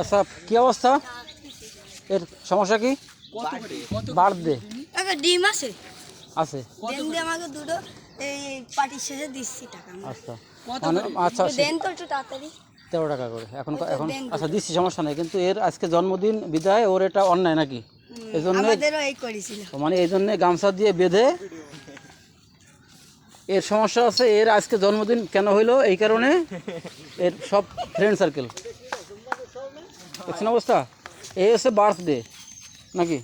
আচ্ছা কি অবস্থা? এর সমস্যা কি? বার্থডে। একটা ডিম আছে। আছে। ডিম দিয়ে আমাকে দুটো এই পার্টির শেষে দিচ্ছি টাকা আচ্ছা। মানে আচ্ছা দেন তো একটু তাড়াতাড়ি। তেরো টাকা করে। এখন এখন আচ্ছা দিচ্ছি সমস্যা নেই। কিন্তু এর আজকে জন্মদিন বিদায় ওর এটা অন্যায় নাকি? এই জন্য মানে এই জন্যে গামছা দিয়ে বেঁধে এর সমস্যা আছে এর আজকে জন্মদিন কেন হইল? এই কারণে এর সব ফ্রেন্ড সার্কেল দেখছেন অবস্থা এই হচ্ছে বার্থডে নাকি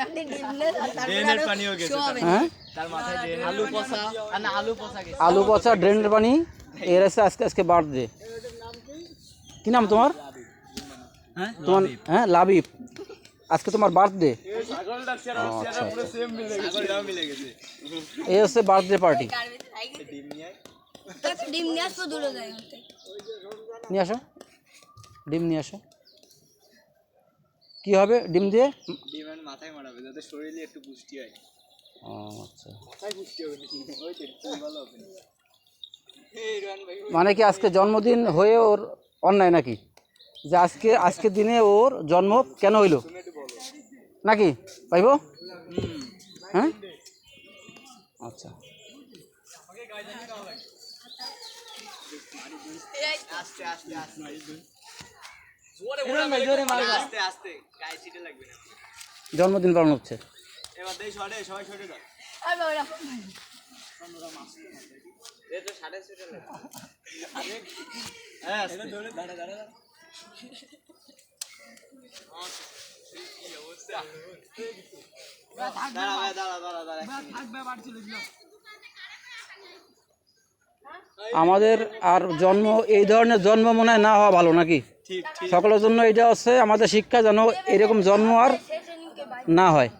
আপনি ডিম নেন আর তারপরে আরও শোয়াবেন। হ্যাঁ আলু পচা আর না আলু পচা গেছে আলু পচা ড্রেনের পানি এর আছে আজকে আজকে বার্থডে কি নাম তোমার তোমার হ্যাঁ লাবিব আজকে তোমার বার্থডে আচ্ছা এই হচ্ছে বার্থডে পার্টি তো একটা ডিম নিয়ে আসব দুটো জায়গা থেকে। নিয়ে আসো ডিম নিয়ে আসো। কি হবে ডিম দিয়ে? ডিমের মাথায় মারাবে যাতে শরীরে একটু পুষ্টি হয়। ও আচ্ছা। মাথায় পুষ্টি হবে নাকি ওই তো একটু ভালো হবে এই ভাই মানে কি আজকে জন্মদিন হয়ে ওর অন্যায় নাকি? যে আজকে আজকের দিনে ওর জন্ম কেন হইল? নাকি? পাইব? হ্যাঁ? আচ্ছা। আস্তে আস্তে আস্তে। জন্মদিন পালন হচ্ছে। হ্যাঁ আমাদের আর জন্ম এই ধরনের জন্ম মনে হয় না হওয়া ভালো নাকি? সকলের জন্য এটা আছে আমাদের শিক্ষা যেন এরকম জন্ম আর। না হয়